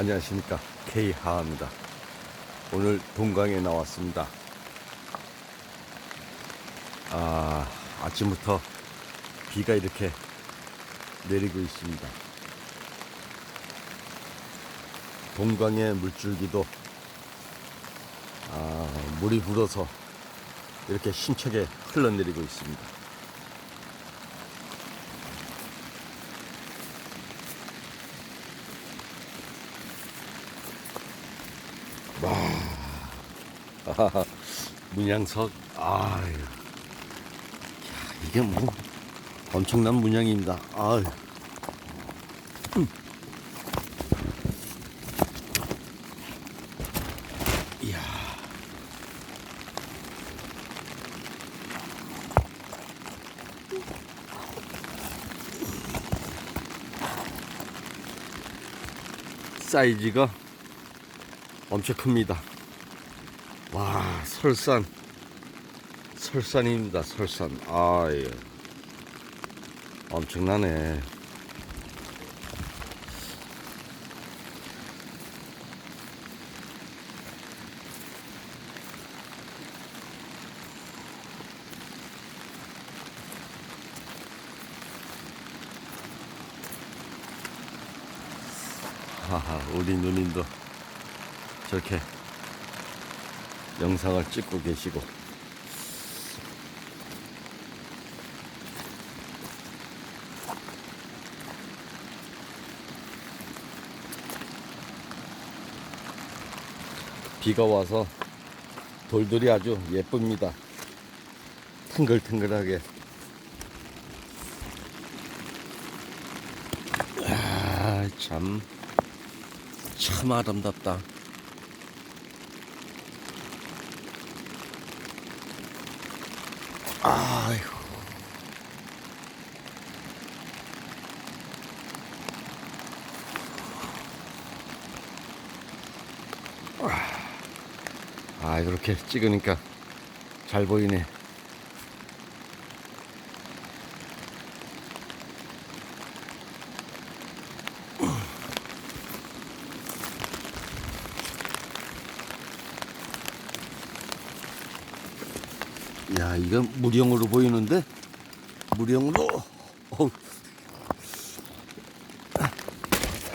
안녕하십니까. K하입니다. 오늘 동강에 나왔습니다. 아 아침부터 비가 이렇게 내리고 있습니다. 동강의 물줄기도 아, 물이 불어서 이렇게 힘차게 흘러내리고 있습니다 문양석. 야, 이게 뭐, 엄청난 문양입니다. 아유. 음. 이야. 사이즈가 엄청 큽니다. 와 설산. 설산입니다 설산. 아예. 엄청나네. 하하 우리 누님도 저렇게 영상을 찍고 계시고 비가 와서 돌들이 아주 예쁩니다. 탱글탱글하게. 아, 참, 참 아름답다. 아이고. 아, 이렇게 찍으니까 잘 보이네. 야, 이건 무령으로 보이는데? 무령으로? 어우.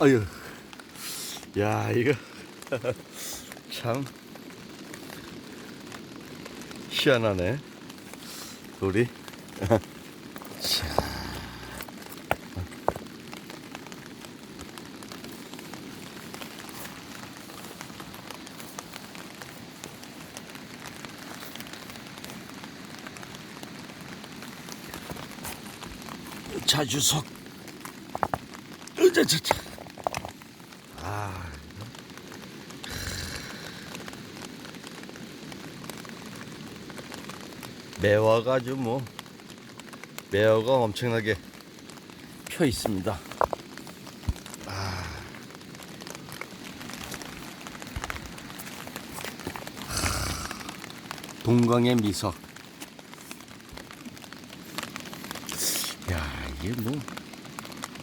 아유. 야, 이거. 참. 희한하네. 돌이. 자주석. 으자자자. 아. 매화가 아주 뭐 매화가 엄청나게 펴 있습니다. 아. 동강의 미석. 야 이게 뭐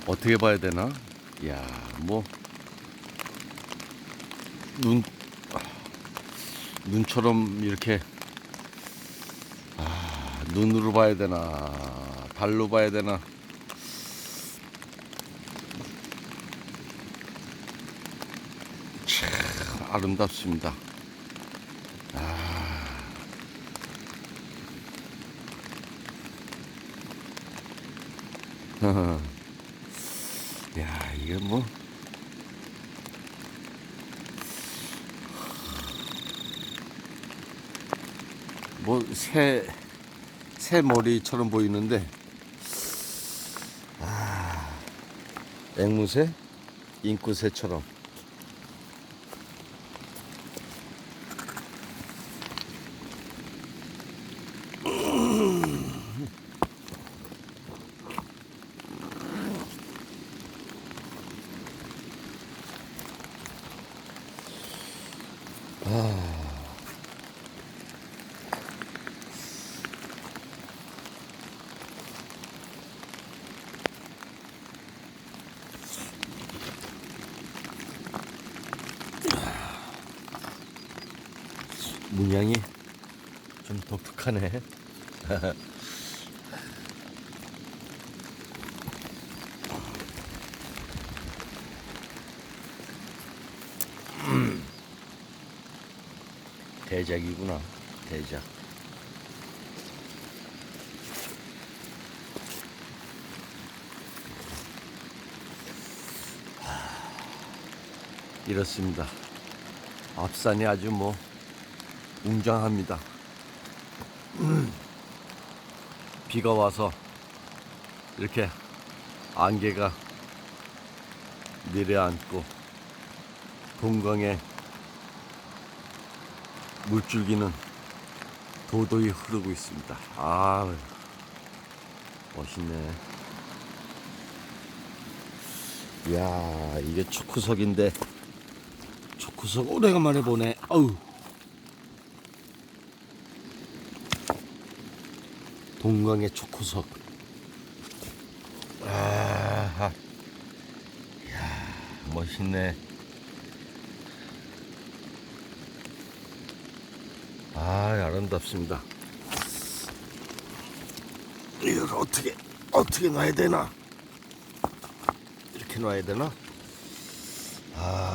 어떻게 봐야 되나? 야 뭐눈 눈처럼 이렇게 아, 눈으로 봐야 되나 발로 봐야 되나 참 아름답습니다. 야 이게 뭐. 뭐 새, 새 머리처럼 보이는데. 아, 앵무새, 잉꾸새처럼 문양이 좀 독특하네. 음. 대작이구나, 대작. 이렇습니다. 앞산이 아주 뭐 웅장합니다. 음. 비가 와서 이렇게 안개가 내려앉고 동강에 물줄기는 도도히 흐르고 있습니다. 아, 멋있네. 이야, 이게 초크석인데 초크석 오래간만에 보네. 아우. 동강의 초크석. 아, 이야, 멋있네. 아, 아름답습니다. 이걸 어떻게 어떻게 놔야 되나? 이렇게 놔야 되나? 아.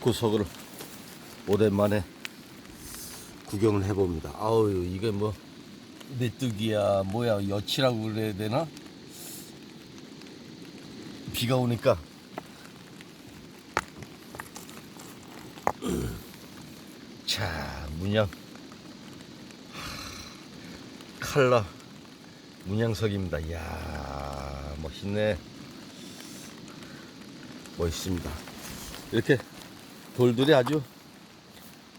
구석을 오랜만에 구경을 해봅니다. 아우 이게 뭐 메뚜기야 뭐야 여치라고 그래야 되나? 비가 오니까 자 문양 칼라 문양석입니다. 이야 멋있네. 멋있습니다. 이렇게 돌들이 아주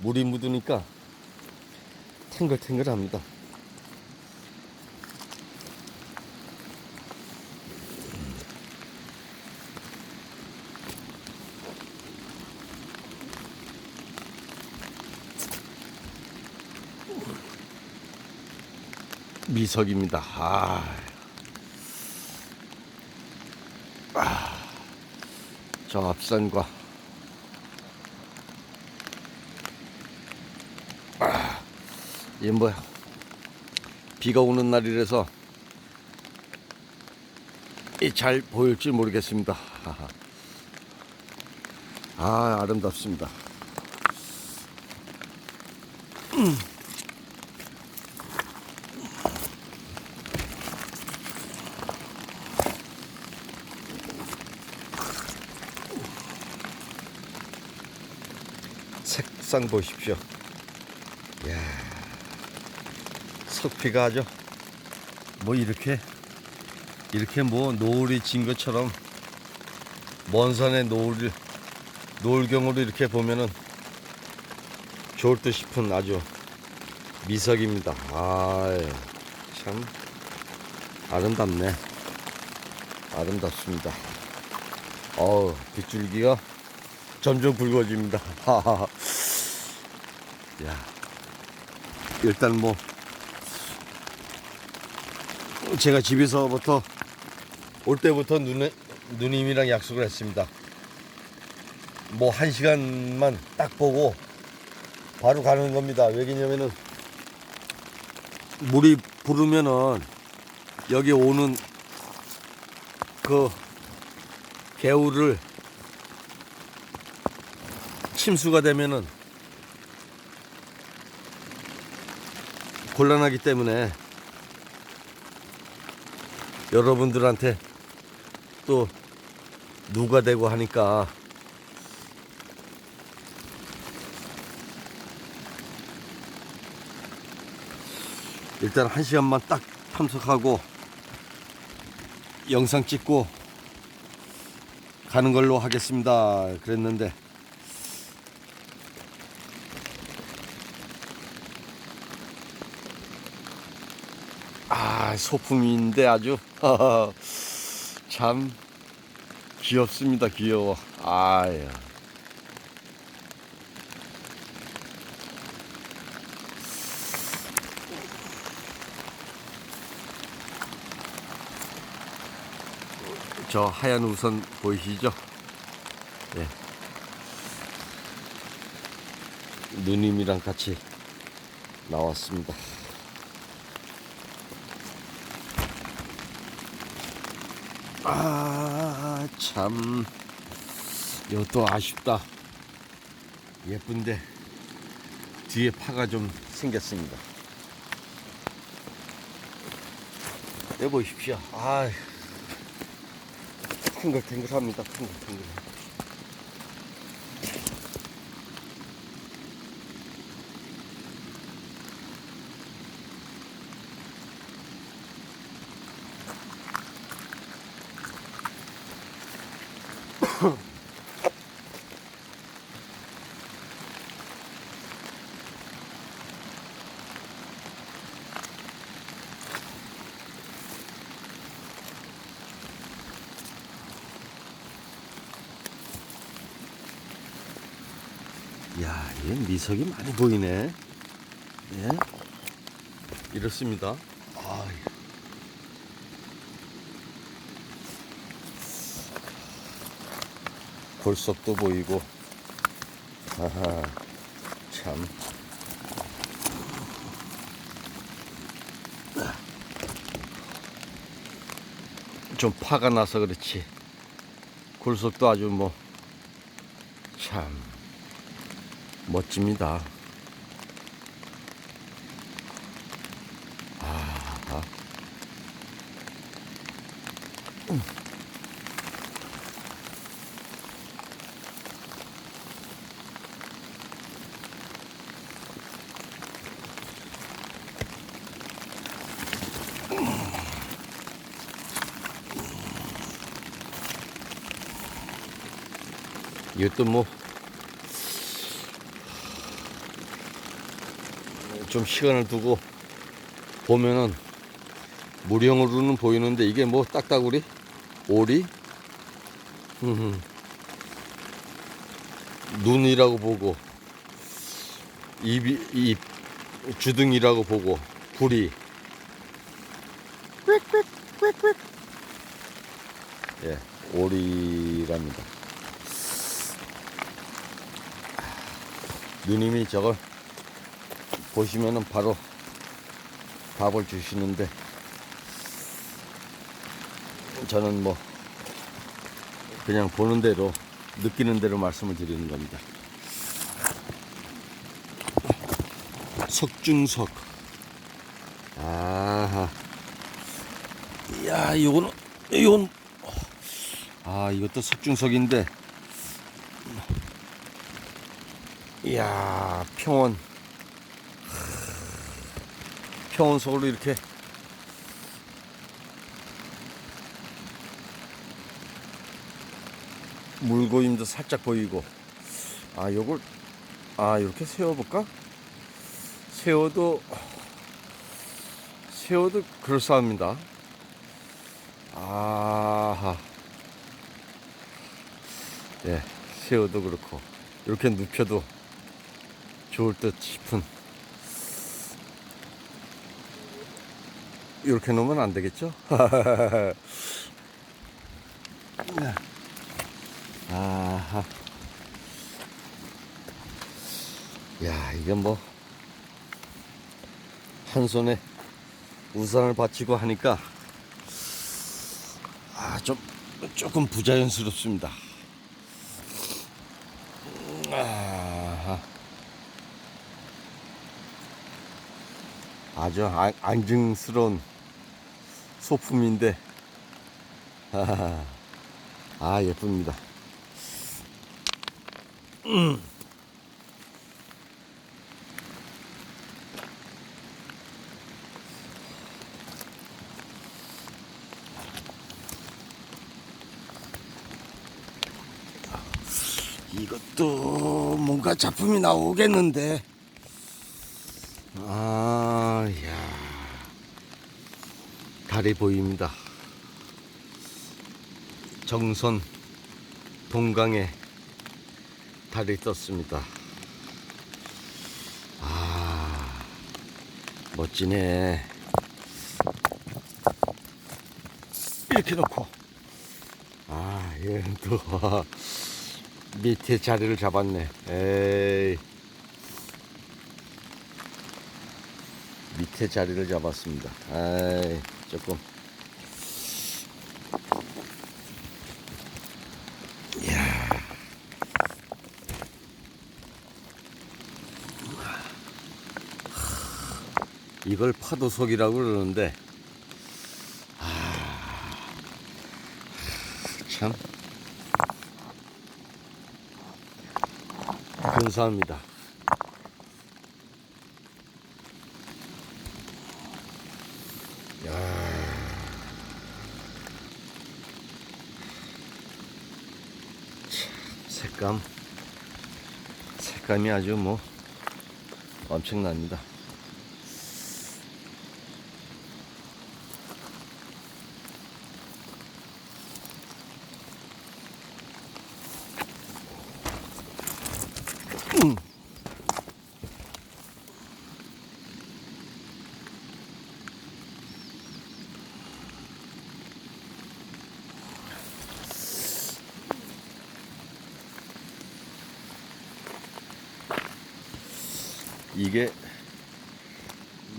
물이 묻으니까 탱글탱글합니다. 미석입니다. 아. 아. 저 앞산과 아. 이게 뭐야? 비가 오는 날이라서 이잘 보일지 모르겠습니다. 아 아름답습니다. 색상 보십시오. 이야, 석피가 아주 뭐 이렇게 이렇게 뭐 노을이 진 것처럼 먼 산의 노을 노을경으로 이렇게 보면은 좋을 듯 싶은 아주 미석입니다. 아참 아름답네. 아름답습니다. 어우 빗줄기가 점점 붉어집니다. 하하하. 야, 일단 뭐 제가 집에서부터 올 때부터 누님, 누님이랑 약속을 했습니다. 뭐 한 시간만 딱 보고 바로 가는 겁니다. 왜냐면은 물이 부르면은 여기 오는 그 개울을 침수가 되면은 곤란하기 때문에 여러분들한테 또 누가 되고 하니까 일단 한 시간만 딱 참석하고 영상 찍고 가는 걸로 하겠습니다. 그랬는데 아 소품인데 아주 참 귀엽습니다. 귀여워. 아야. 저 하얀 우선 보이시죠? 예. 누님이랑 같이 나왔습니다. 아, 참. 이것도 아쉽다. 예쁜데 뒤에 파가 좀 생겼습니다. 여보십시오. 아, 탱글탱글합니다. 탱글탱글. 야, 얘 미석이 많이 보이네. 예? 이렇습니다. 아, 골석도 보이고, 아하, 참. 좀 파가 나서 그렇지. 골석도 아주 뭐, 참. 멋집니다. 아, 이것도 뭐 좀 시간을 두고 보면은 무령으로는 보이는데 이게 뭐 딱따구리? 오리? 눈이라고 보고 입이 입 주둥이라고 보고 불이 꽥꽥꽥꽥 예 오리랍니다. 누님이 저걸 보시면은 바로 답을 주시는데 저는 뭐 그냥 보는 대로 느끼는 대로 말씀을 드리는 겁니다. 석중석. 아하. 이야, 이거는, 이건, 아, 이것도 석중석인데, 이야, 평원. 평원석으로 이렇게. 물고임도 살짝 보이고. 아 요걸 아 이렇게 세워볼까? 세워도 세워도 그럴싸합니다. 아하. 예 세워도 그렇고. 이렇게 눕혀도 좋을 듯 싶은 이렇게 놓으면 안 되겠죠? 아하. 야, 이게 뭐, 한 손에 우산을 받치고 하니까, 아, 좀, 조금 부자연스럽습니다. 아하. 아주 안, 안증스러운 소품인데, 하하. 아, 예쁩니다. 이것도 뭔가 작품이 나오겠는데. 아, 야. 달이 보입니다. 정선 동강에 달이 떴습니다. 아, 멋지네. 이렇게 놓고 얘는 또 밑에 자리를 잡았네. 에이. 밑에 자리를 잡았습니다. 아이, 조금. 이야. 이걸 파도속이라고 그러는데, 아, 참. 근사합니다. 색감 색감이 아주 뭐 엄청납니다. 이게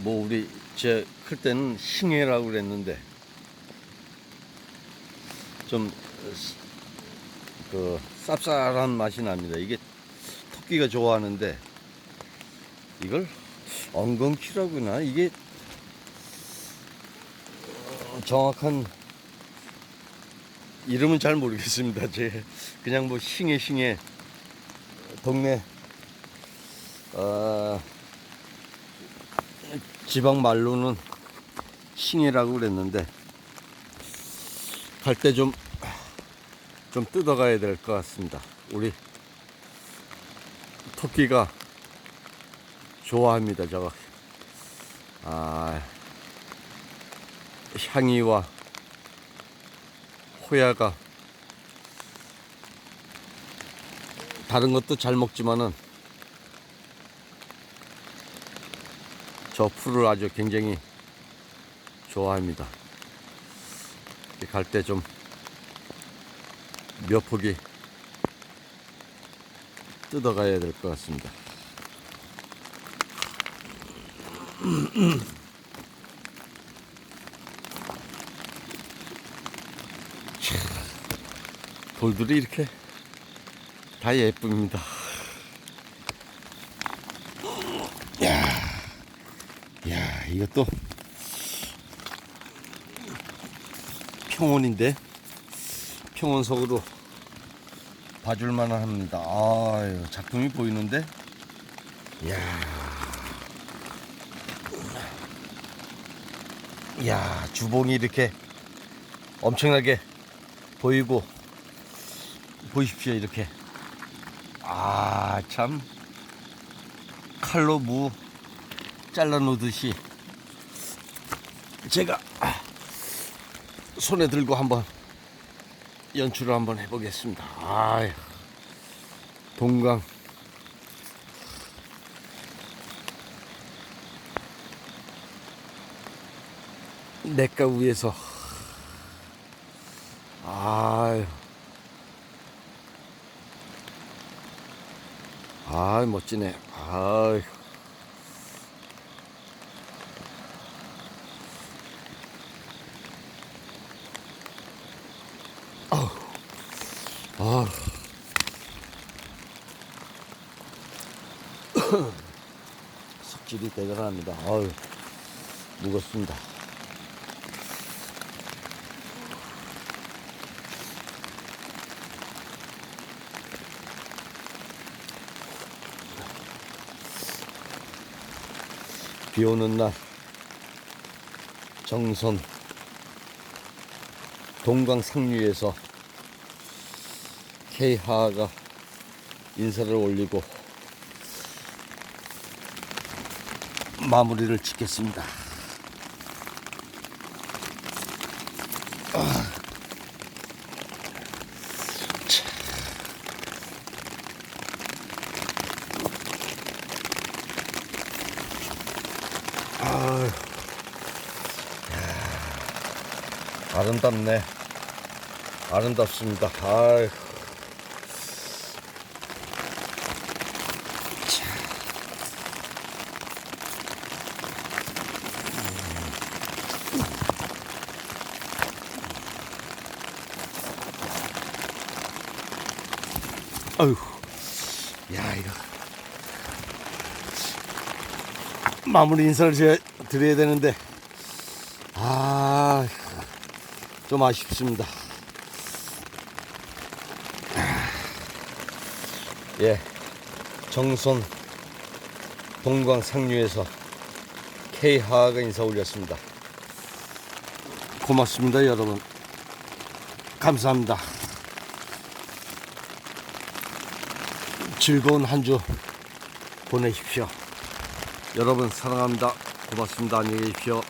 뭐 우리 제 클 때는 싱해라고 그랬는데 좀 그 쌉쌀한 맛이 납니다. 이게 토끼가 좋아하는데 이걸 엉겅퀴라구나 이게 어, 정확한 이름은 잘 모르겠습니다. 제 그냥 뭐 싱해 싱해 동네 어, 지방 말로는 싱이라고 그랬는데 갈 때 좀 좀 뜯어가야 될 것 같습니다. 우리 토끼가 좋아합니다. 저거 아 향이와 호야가 다른 것도 잘 먹지만은 저 풀을 아주 굉장히 좋아합니다. 갈 때 좀 몇 포기 뜯어가야 될 것 같습니다. 참, 돌들이 이렇게 다 예쁩니다. 야, 이것도 평원인데 평원석으로 봐줄 만 합니다. 아유, 작품이 보이는데, 이야, 이야, 주봉이 이렇게 엄청나게 보이고 보십시오 이렇게. 아, 참 칼로 무 잘라 놓듯이 제가 손에 들고 한번 연출을 한번 해보겠습니다. 아, 동강. 냇가 위에서. 아유 아 멋지네. 아유 아. 석질이 대단합니다. 아유, 무겁습니다. 비 오는 날, 정선, 동강 상류에서 K하가 인사를 올리고 마무리를 짓겠습니다. 아. 야. 아름답네. 아름답습니다. 아유, 야 이거 마무리 인사를 제- 드려야 되는데 아, 좀 아쉽습니다. 예, 정선 동광 상류에서 K 하가 인사 올렸습니다. 고맙습니다, 여러분. 감사합니다. 즐거운 한 주 보내십시오. 여러분 사랑합니다. 고맙습니다. 안녕히 계십시오.